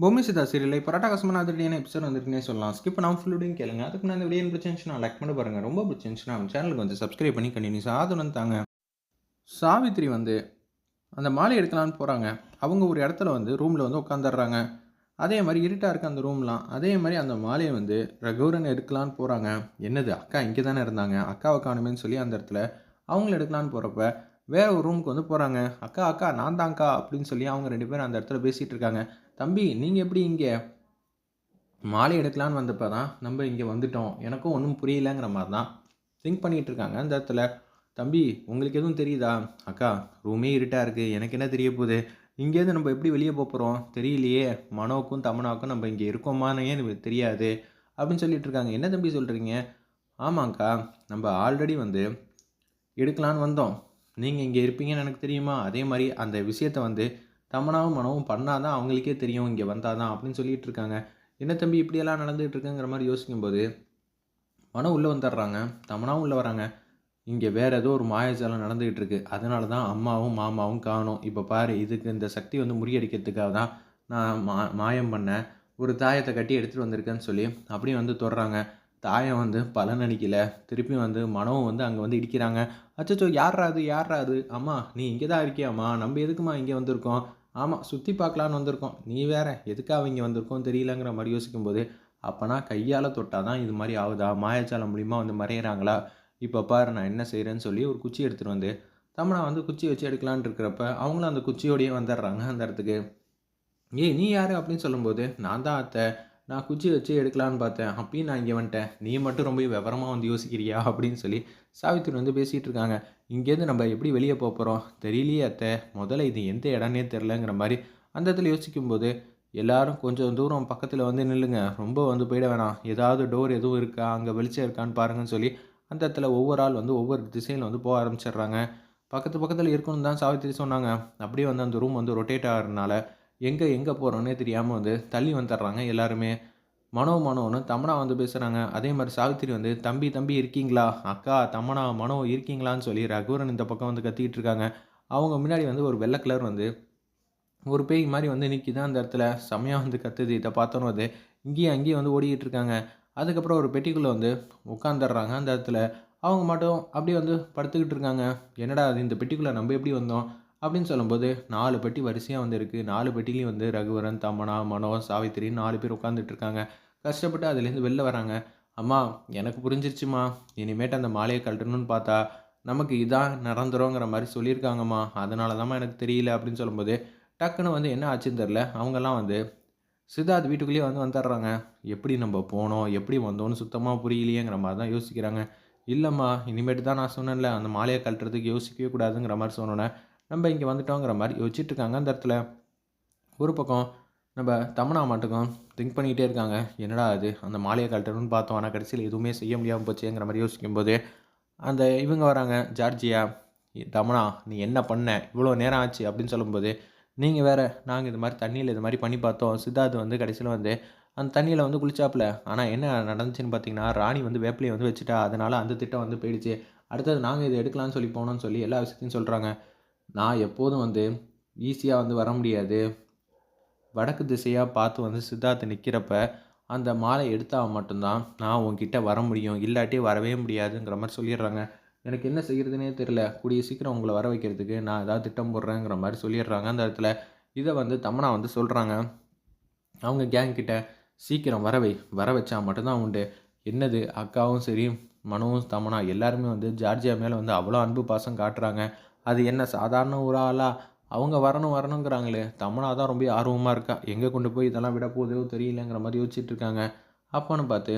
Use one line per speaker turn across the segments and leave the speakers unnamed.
பொம்மை சிதா சீரியல் இப்போ ராட்டகாசமான அதிரடியான எபிசோட் வந்துட்டுனே சொல்லலாம் ஸ்கிப் நான் ஃபுல்லுடையும் கேளுங்க. அதுக்கு நான் இந்த வீடியோ பிடிச்சிருந்துச்சுன்னா லைக் பண்ணி பாருங்கள் ரொம்ப பிடிச்சிருந்துச்சுன்னா நம்ம சேனலுக்கு வந்து சப்ஸ்கிரைப் பண்ணி கண்டினியூஸ் ஆதரவு தாங்க. சாவித்ரி வந்து அந்த மாலை எடுக்கலான்னு போகிறாங்க அவங்க ஒரு இடத்துல வந்து ரூமில் வந்து உட்காந்துடுறாங்க அதே மாதிரி இருட்டாக இருக்க அந்த ரூம்லாம் அதே மாதிரி அந்த மாலையை வந்து ரகுவரன் எடுக்கலான்னு போகிறாங்க என்னது? அக்கா இங்கே தானே இருந்தாங்க. அக்காவை காணுமேன்னு சொல்லி அந்த இடத்துல அவங்கள எடுக்கலான்னு போகிறப்ப வேற ஒரு ரூமுக்கு வந்து போகிறாங்க அக்கா அக்கா நான் தான்க்கா அப்படின்னு சொல்லி அவங்க ரெண்டு பேரும் அந்த இடத்துல பேசிகிட்டு இருக்காங்க. தம்பி நீங்கள் எப்படி இங்கே மாலை எடுக்கலான்னு வந்தப்போ தான் நம்ம இங்கே வந்துட்டோம். எனக்கும் ஒன்றும் புரியலங்கிற மாதிரி தான் திங்க் பண்ணிகிட்டு இருக்காங்க அந்த இடத்துல. தம்பி உங்களுக்கு எதுவும் தெரியுதா? அக்கா ரூமே இருட்டாக இருக்குது எனக்கு என்ன தெரிய போகுது? இங்கேருந்து நம்ம எப்படி வெளியே போகிறோம் தெரியலையே. மனோக்கும் தமனாவுக்கும் நம்ம இங்கே இருக்கோமானே எனக்கு தெரியாது? அப்படின்னு சொல்லிட்டு இருக்காங்க. என்ன தம்பி சொல்கிறீங்க ஆமாங்க்கா நம்ம ஆல்ரெடி வந்து எடுக்கலான்னு வந்தோம். நீங்கள் இங்கே இருப்பீங்கன்னு எனக்கு தெரியுமா? அதே மாதிரி அந்த விஷயத்தை வந்து தமனாவும் மனவும் பண்ணால் தான் அவங்களுக்கே தெரியும் இங்கே வந்தால் தான் அப்படின்னு சொல்லிட்டு இருக்காங்க என்ன தம்பி இப்படியெல்லாம் நடந்துகிட்டு இருக்குங்கிற மாதிரி யோசிக்கும்போது மனம் உள்ளே வந்துடுறாங்க தமனாவும் உள்ளே வராங்க. இங்கே வேறு ஏதோ ஒரு மாயாஜாலம் நடந்துகிட்டு இருக்கு அதனால தான் அம்மாவும் மாமாவும் காணும். இப்போ பாரு இதுக்கு இந்த சக்தி வந்து முறியடிக்கிறதுக்காக தான் நான் மா மாயம் பண்ணேன். ஒரு தாயத்தை கட்டி எடுத்துகிட்டு வந்திருக்கேன்னு சொல்லி அப்படியே வந்து தொடுறாங்க. தாயம் வந்து பலன் அடிக்கல திருப்பி வந்து மனவும் வந்து அங்கே வந்து இடிக்கிறாங்க. அச்சச்சோ யார்ரா அது யார்ரா அது அம்மா நீ இங்கே தான் இருக்கியாம்மா. நம்ம எதுக்குமா இங்கே வந்திருக்கோம்? ஆமாம் சுற்றி பார்க்கலான்னு வந்திருக்கோம். நீ வேற எதுக்காக இங்கே வந்திருக்கோம் தெரியலங்கிற மாதிரி யோசிக்கும்போது அப்போனா கையால் தொட்டால் தான் இது மாதிரி ஆகுதா? மாயாச்சாலம் மூலிமா வந்து மறையிறாங்களா? இப்போ பாரு நான் என்ன செய்கிறேன்னு சொல்லி ஒரு குச்சி எடுத்துகிட்டு வந்து தமனா வந்து குச்சி வச்சு எடுக்கலான் இருக்கிறப்ப அவங்களும் அந்த குச்சியோடையே வந்துடுறாங்க அந்த இடத்துக்கு. ஏய் நீ யார் அப்படின்னு சொல்லும்போது நான் தான் அத்தை. நான் குச்சி வச்சு எடுக்கலான்னு பார்த்தேன். அப்பயும் நான் இங்கே வந்துட்டேன். நீ மட்டும் ரொம்ப விவரமாக வந்து யோசிக்கிறியா? அப்படின்னு சொல்லி சாவித்திரி வந்து பேசிகிட்டு இருக்காங்க. இங்கேருந்து நம்ம எப்படி வெளியே போக போகிறோம் தெரியலையே அத்தை. முதல்ல இது எந்த இடம்னே தெரிலங்கிற மாதிரி அந்த இடத்துல யோசிக்கும்போது எல்லாரும் கொஞ்சம் தூரம் பக்கத்தில் வந்து நில்லுங்க. ரொம்ப வந்து போயிட வேணாம். ஏதாவது டோர் எதுவும் இருக்கா? அங்கே வெளிச்சம் இருக்கான்னு பாருங்கன்னு சொல்லி அந்த இடத்துல ஒவ்வொரு ஆள் வந்து ஒவ்வொரு திசையில் வந்து போக ஆரம்பிச்சிடுறாங்க. பக்கத்து பக்கத்தில் இருக்கணும் தான் சாவித்திரி சொன்னாங்க. அப்படியே வந்து அந்த ரூம் வந்து ரொட்டேட் ஆகிறதுனால எங்கே எங்கே போகிறோன்னே தெரியாமல் வந்து தள்ளி வந்துடுறாங்க எல்லாருமே. மனோ மனோன்னு தமனா வந்து பேசுகிறாங்க அதே மாதிரி சாவித்திரி வந்து தம்பி தம்பி இருக்கீங்களா? அக்கா தமனா மனோ இருக்கீங்களான்னு சொல்லி ரகுவரன் இந்த பக்கம் வந்து கத்திக்கிட்டு இருக்காங்க. அவங்க முன்னாடி வந்து ஒரு வெள்ளை கலர் வந்து ஒரு பேய் மாதிரி வந்து நிற்கிது அந்த இடத்துல. செம்மையாக வந்து கத்துது. இதை பார்த்தோன்னு வந்து இங்கேயும் அங்கேயும் வந்து ஓடிக்கிட்டு இருக்காங்க. அதுக்கப்புறம் ஒரு பெட்டிக்குள்ளே வந்து உட்காந்துடுறாங்க அந்த இடத்துல. அவங்க மட்டும் அப்படியே வந்து படுத்துக்கிட்டு இருக்காங்க. என்னடா அது இந்த பெட்டிக்குள்ளே நம்ம எப்படி வந்தோம்? அப்படின்னு சொல்லும்போது நாலு பெட்டி வரிசையாக வந்து இருக்குது நாலு பெட்டிலையும் வந்து ரகுவரன் தமனா மனோ சாவித்திரின்னு நாலு பேர் உட்காந்துட்டு இருக்காங்க. கஷ்டப்பட்டு அதுலேருந்து வெளில வராங்க. அம்மா எனக்கு புரிஞ்சிருச்சுமா. இனிமேட்டு அந்த மாலையை கழட்டணும்னு பார்த்தா நமக்கு இதான் நடந்துருங்கிற மாதிரி சொல்லியிருக்காங்கம்மா. அதனால தான்மா எனக்கு தெரியல அப்படின்னு சொல்லும்போது டக்குன்னு வந்து என்ன ஆச்சுன்னு தெரில அவங்கெல்லாம் வந்து சித்தார்த் வீட்டுக்குள்ளேயே வந்து வந்துடுறாங்க. எப்படி நம்ம போனோம்? எப்படி வந்தோம்னு சுத்தமாக புரியலையேங்கிற மாதிரி தான் யோசிக்கிறாங்க. இல்லைம்மா இனிமேட்டு தான் நான் சொன்னேன்ல அந்த மாலையை கழட்டுறதுக்கு யோசிக்கவே கூடாதுங்கிற மாதிரி சொன்னோன்னே நம்ம இங்கே வந்துட்டோங்கிற மாதிரி யோசிச்சுட்டு இருக்காங்க அந்த இடத்துல ஒரு பக்கம் நம்ம தமனா மாட்டுக்கும் திங்க் பண்ணிக்கிட்டே இருக்காங்க. என்னடா அது அந்த மாலையை கழட்டணும்னு பார்த்தோம். ஆனால் கடைசியில் எதுவுமே செய்ய முடியாமல் போச்சுங்கிற மாதிரி யோசிக்கும்போது அந்த இவங்க வராங்க. ஜார்ஜியா தமனா நீ என்ன பண்ண? இவ்வளோ நேரம் ஆச்சு. அப்படின்னு சொல்லும்போது நீங்கள் வேறு நாங்கள் இது மாதிரி தண்ணியில் இது மாதிரி பண்ணி பார்த்தோம். சித்தார்த் வந்து கடைசியில் வந்து அந்த தண்ணியில் வந்து குளிச்சாப்புல. ஆனால் என்ன நடந்துச்சுன்னு பார்த்தீங்கன்னா ராணி வந்து வேப்பிலையை வந்து வச்சுட்டா. அதனால் அந்த திட்டம் வந்து போயிடுச்சு. அடுத்தது நாங்கள் இதை எடுக்கலாம்னு சொல்லி போனோம்னு சொல்லி எல்லா விஷயத்தையும் சொல்கிறாங்க நான் எப்போதும் வந்து ஈஸியாக வந்து வர முடியாது. வடக்கு திசையாக பார்த்து வந்து சித்தார்த்து நிற்கிறப்ப அந்த மாலை எடுத்தால் மட்டும்தான் நான் உங்ககிட்ட வர முடியும். இல்லாட்டி வரவே முடியாதுங்கிற மாதிரி சொல்லிடுறாங்க. எனக்கு என்ன செய்கிறதுனே தெரில கூடிய சீக்கிரம் உங்களை வர வைக்கிறதுக்கு நான் ஏதாவது திட்டம் போடுறேங்கிற மாதிரி சொல்லிடுறாங்க. அந்த இடத்துல இதை வந்து தமனா வந்து சொல்கிறாங்க அவங்க கேங் கிட்ட சீக்கிரம் வரவை வர வச்சா மட்டும்தான் உண்டு. என்னது? அக்காவும் சரி மனவும் தமனா எல்லாருமே வந்து ஜார்ஜியா மேலே வந்து அவ்வளோ அன்பு பாசம் காட்டுறாங்க. அது என்ன சாதாரண ஒரு ஆளா? அவங்க வரணும் வரணுங்கிறாங்களே. தமனா தான் ரொம்ப ஆர்வமாக இருக்கா? எங்கே கொண்டு போய் இதெல்லாம் விட போதோ தெரியலங்கிற மாதிரி யோசிச்சுட்டு இருக்காங்க. அப்போன்னு பார்த்து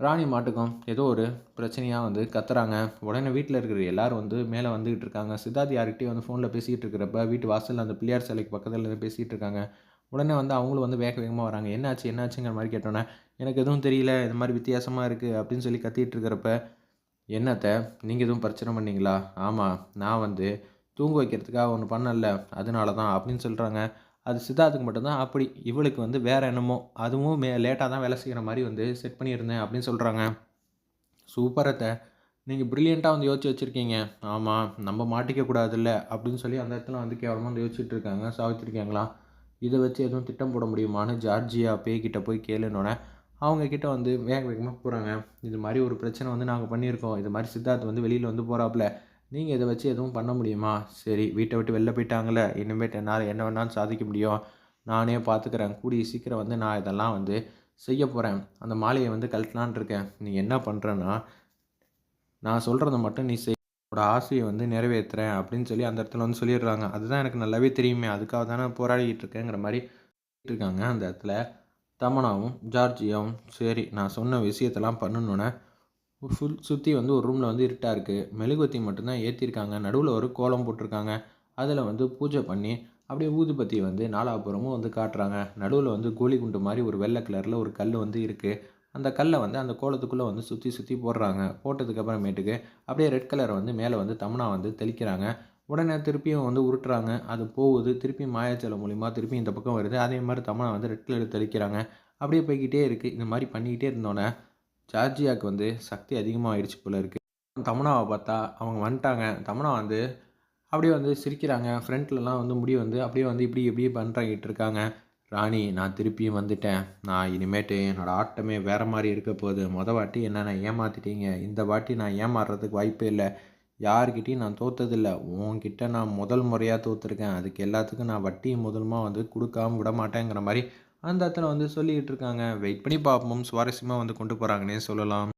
ராணி மாட்டுக்கும் ஏதோ ஒரு பிரச்சனையாக வந்து கத்துறாங்க. உடனே வீட்டில் இருக்கிற எல்லாரும் வந்து மேலே வந்துக்கிட்டு இருக்காங்க. சித்தார்த் யார்கிட்டயும் வந்து ஃபோனில் பேசிக்கிட்டு இருக்கிறப்ப வீட்டு வாசலில் அந்த பிள்ளையார் சிலைக்கு பக்கத்தில் இருந்து பேசிகிட்டு இருக்காங்க. உடனே வந்து அவங்களும் வந்து வேக வேகமாக வராங்க. என்னாச்சு என்னாச்சுங்கிற மாதிரி கேட்டோன்னே எனக்கு எதுவும் தெரியல. இது மாதிரி வித்தியாசமாக இருக்குது அப்படின்னு சொல்லி கத்திகிட்டு இருக்கிறப்ப என்னத்தை நீங்கள் எதுவும் பிரச்சனை பண்ணீங்களா? ஆமாம் நான் வந்து தூங்க வைக்கிறதுக்காக ஒன்று பண்ணல. அதனால தான் அப்படின்னு சொல்கிறாங்க அது சித்தார்த்துக்கு மட்டும்தான் அப்படி. இவளுக்கு வந்து வேறு என்னமோ அதுவும் மே லேட்டாக தான் வேலை செய்கிற மாதிரி வந்து செட் பண்ணியிருந்தேன் அப்படின்னு சொல்கிறாங்க சூப்பரத்தை நீங்கள் ப்ரில்லியண்ட்டாக வந்து யோசிச்சு வச்சுருக்கீங்க. ஆமாம் நம்ம மாட்டிக்க கூடாதுல்ல அப்படின்னு சொல்லி அந்த இடத்துல வந்து கேவலமாக வந்து யோசிச்சுட்டு இருக்காங்க. சாவிச்சிருக்காங்களா இதை வச்சு எதுவும் திட்டம் போட முடியுமான்னு ஜார்ஜியா பேய்கிட்ட போய் கேளுனோடனே அவங்கக்கிட்ட வந்து வேக வேகமாக போகிறாங்க இது மாதிரி ஒரு பிரச்சனை வந்து நாங்கள் பண்ணியிருக்கோம். இது மாதிரி சித்தார்த் வந்து வெளியில் வந்து போகிறாப்புல நீங்கள் இதை வச்சு எதுவும் பண்ண முடியுமா? சரி வீட்டை விட்டு வெளில போயிட்டாங்களே இனிமேட்டு என்னால் என்ன வேணாலும் சாதிக்க முடியும். நானே பார்த்துக்கிறேன் கூடிய சீக்கிரம் வந்து நான் இதெல்லாம் வந்து செய்ய போகிறேன் அந்த மாலையை வந்து கழட்டலான் இருக்கேன். நீ என்ன பண்ணுறேன்னா நான் சொல்கிறத மட்டும் நீ செய். உன்னோட ஆசையை வந்து நிறைவேற்றுறேன் அப்படின்னு சொல்லி அந்த இடத்துல வந்து சொல்லிடுறாங்க. அதுதான் எனக்கு நல்லாவே தெரியுமே. அதுக்காக தானே போராடிக்கிட்டு இருக்கேங்கிற மாதிரி இருக்காங்க அந்த இடத்துல. தமனாவும் ஜார்ஜியாவும் சரி நான் சொன்ன விஷயத்தெல்லாம் பண்ணணுன்னே ஃபுல் சுற்றி வந்து ஒரு ரூமில் வந்து இருட்டாக இருக்குது மெழுகுவத்தி மட்டும்தான் ஏற்றிருக்காங்க நடுவில் ஒரு கோலம் போட்டிருக்காங்க. அதில் வந்து பூஜை பண்ணி அப்படியே ஊதுபத்தி வந்து நாலாபுரமும் வந்து காட்டுறாங்க. நடுவில் வந்து கோலி குண்டு மாதிரி ஒரு வெள்ளை கலரில் ஒரு கல் வந்து இருக்குது அந்த கல்லை வந்து அந்த கோலத்துக்குள்ளே வந்து சுற்றி சுற்றி போடுறாங்க. போட்டதுக்கப்புறமேட்டுக்கு அப்படியே ரெட் கலரை வந்து மேலே வந்து தமனா வந்து தெளிக்கிறாங்க. உடனே திருப்பியும் வந்து உருட்டுறாங்க. அது போகுது. திருப்பி மாயாச்சலம் மூலிமா திருப்பி இந்த பக்கம் வருது. அதே மாதிரி தமனா வந்து ரெட் கலர் தெளிக்கிறாங்க. அப்படியே போய்கிட்டே இருக்குது இந்த மாதிரி பண்ணிக்கிட்டே இருந்தோன்னே ஜார்ஜியாவுக்கு வந்து சக்தி அதிகமாகிடுச்சு போல இருக்குது தமனாவை பார்த்தா அவங்க வந்துட்டாங்க. தமனா வந்து அப்படியே வந்து சிரிக்கிறாங்க. ஃப்ரண்ட்லலாம் வந்து முடி வந்து அப்படியே வந்து இப்படி இப்படி பண்ணுறாங்கிட்டு இருக்காங்க. ராணி நான் திருப்பியும் வந்துட்டேன். நான் இனிமேட்டு என்னோடய ஆட்டமே வேறு மாதிரி இருக்க போகுது. மொதல் வாட்டி என்னென்ன ஏமாற்றிட்டீங்க இந்த வாட்டி நான் ஏமாறுறதுக்கு வாய்ப்பே இல்லை. யார்கிட்டையும் நான் தோத்ததில்லை. உன்கிட்ட நான் முதல் முறையாக தோற்றுருக்கேன் அதுக்கு எல்லாத்துக்கும் நான் வட்டி முதல்மா வந்து கொடுக்காம விட மாட்டேங்கிற மாதிரி அந்த இடத்துல வந்து சொல்லிக்கிட்டு இருக்காங்க. வெயிட் பண்ணி பார்ப்போம். சுவாரஸ்யமாக வந்து கொண்டு போகிறாங்கன்னே சொல்லலாம்.